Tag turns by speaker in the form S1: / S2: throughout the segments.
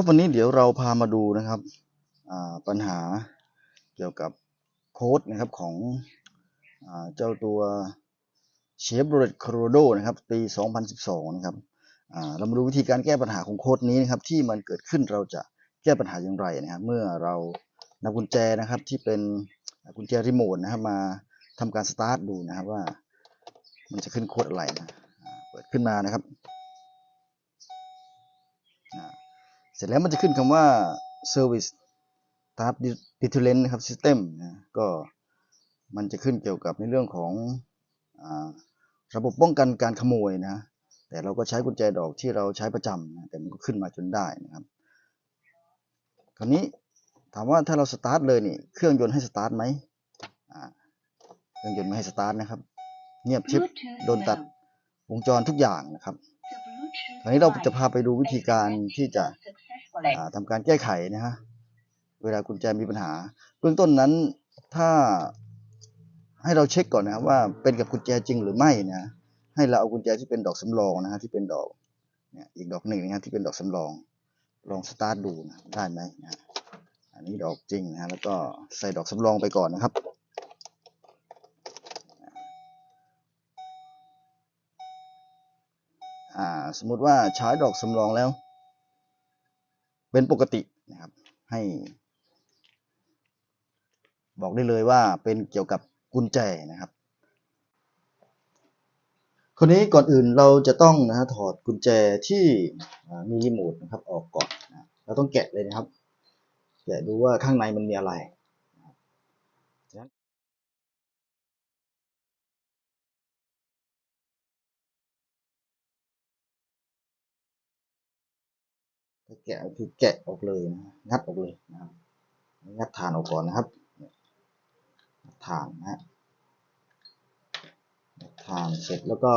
S1: ครับวันนี้เดี๋ยวเราพามาดูนะครับปัญหาเกี่ยวกับโค้ดนะครับของอเจ้าตัวเชฟโรเลตโคโรโดนะครับปี 2012 นะครับเรามาดูวิธีการแก้ปัญหาของโค้ดนี้นะครับที่มันเกิดขึ้นเราจะแก้ปัญหาอย่างไรนะครับเมื่อเรานำกุญแจนะครับที่เป็นกุญแจรีโมทนะครับมาทำการสตาร์ทดูนะครับว่ามันจะขึ้นโค้ดอะไรนะเปิดขึ้นมานะครับ สร็จแล้วมันจะขึ้นคำว่า service type deterrent นะครับ system นะก็มันจะขึ้นเกี่ยวกับในเรื่องของอาระบบป้องกันการขโมยนะ แต่เราก็ใช้กุญแจดอกที่เราใช้ประจำนะแต่มันก็ขึ้นมาจนได้นะครับ คราวนี้ถามว่าถ้าเราสตาร์ทเลยนี่เครื่องยนต์ให้สตาร์ทไหมอ่าเครื่องยนต์ไม่ให้สตาร์ทนะครับ เงียบชิบโดนตัดวงจรทุกอย่างนะครับ
S2: คราวนี้เราจะพาไปดูวิธีการที่จะ
S1: อ่าทำการแก้ไขนะฮะเวลากุญแจมีปัญหา เบื้องต้นนั้นถ้าให้เราเช็คก่อนนะครับว่าเป็นกับกุญแจจริงหรือไม่นะให้เราเอากุญแจที่เป็นดอกสำรองนะฮะที่เป็นดอกเนี่ยอีกดอกหนึ่งนะฮะที่เป็นดอกสำรอง ลองสตาร์ทดูนะได้ไหมนะฮะอันนี้ดอกจริงนะฮะแล้วก็ใส่ดอกสำรองไปก่อนนะครับอ่าสมมุติว่าใช้ดอกสำรองแล้ว เป็นปกตินะครับให้ บอกได้เลยว่าเป็นเกี่ยวกับกุญแจนะครับคนนี้ก่อนอื่นเราจะต้องนะฮะถอดกุญแจที่มีรีโมทนะครับออกก่อนนะเราต้องแกะเลยนะครับแกะดูว่าข้างในมันมีอะไร ถ้าแกะคือแกะออกเลยนะงัดออกเลยนะครับงัดฐานออกก่อนนะครับฐานนะฮะฐานเสร็จแล้วก็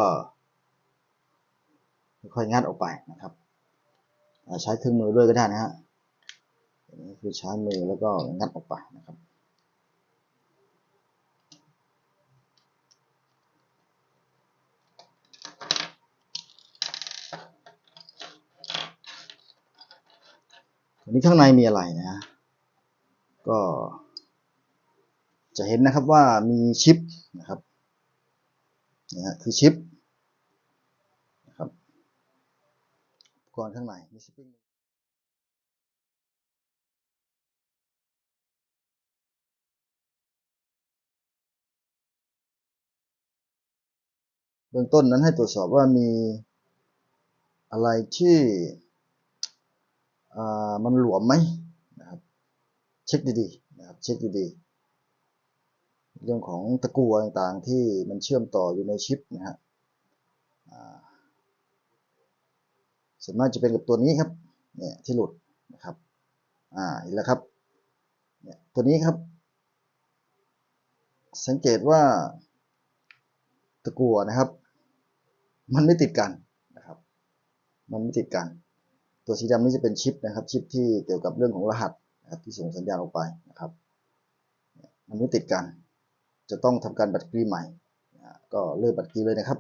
S1: ค่อยงัดออกไปนะครับใช้เครื่องมือด้วยก็ได้นะฮะนี่คือใช้มือแล้วก็งัดออกไปนะ ทีนี้ข้างในมีอะไรนะ ก็ จะเห็นนะครับว่ามีชิปนะครับนะฮะคือชิปนะครับอุปกรณ์ข้างในมีสปริงเบื้องต้นนั้นให้ตรวจสอบว่ามีอะไรที่ มันหลวมไหมนะครับเช็คดีๆนะครับเช็คดีๆเรื่องของตะกั่วต่างๆที่มันเชื่อมต่ออยู่ในชิปนะฮะส่วนมากจะเป็นกับตัวนี้ครับเนี่ยที่หลุดนะครับอ่าเห็นแล้วครับเนี่ยตัวนี้ครับ สังเกตว่าตะกั่วนะครับ มันไม่ติดกันนะครับ มันไม่ติดกัน ตัวสีดำนี่จะเป็นชิปนะครับชิปที่เกี่ยวกับเรื่องของรหัสนะครับที่ส่งสัญญาณออกไปนะครับมันไม่ติดกัน จะต้องทำการบัตรกรีใหม่นะก็เลือกบัตรกรีเลยนะครับ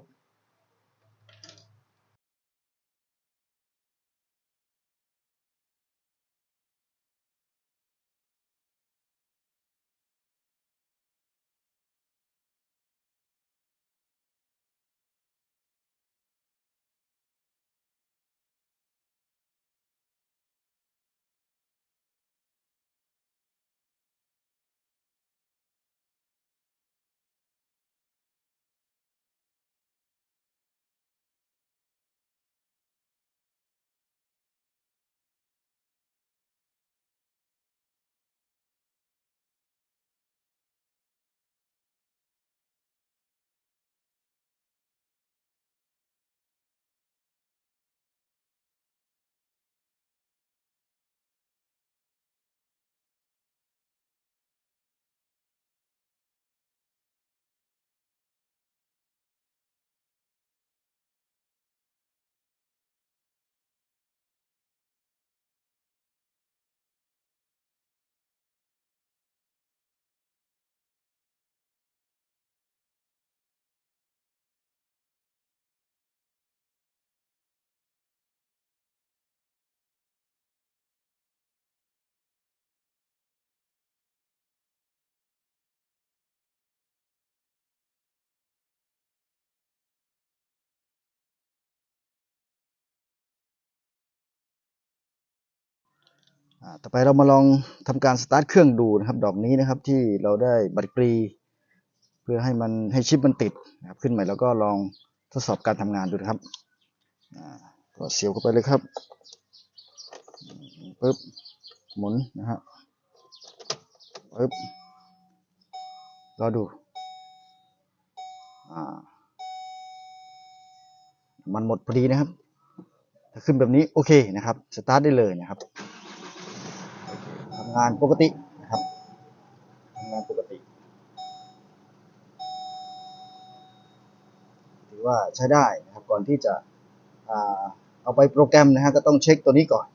S1: ต่อไปเรามาลองทำการสตาร์ทเครื่องดูนะครับ ดอกนี้นะครับที่เราได้บัตรกรี เพื่อให้มันให้ชิปมันติดนะครับขึ้นใหม่แล้วก็ลองทดสอบการทำงานดูนะครับก็เสียวเข้าไปเลยครับปึ๊บหมุนนะฮะปึ๊บรอดูอมันหมดพอดีนะครับ ถ้าขึ้นแบบนี้โอเคนะครับสตาร์ทได้เลยนะครับ งานปกตินะครับทำงานปกติ ถือว่าใช้ได้นะครับก่อนที่จะอ่าเอาไปโปรแกรมนะฮะก็ต้องเช็คตัวนี้ก่อน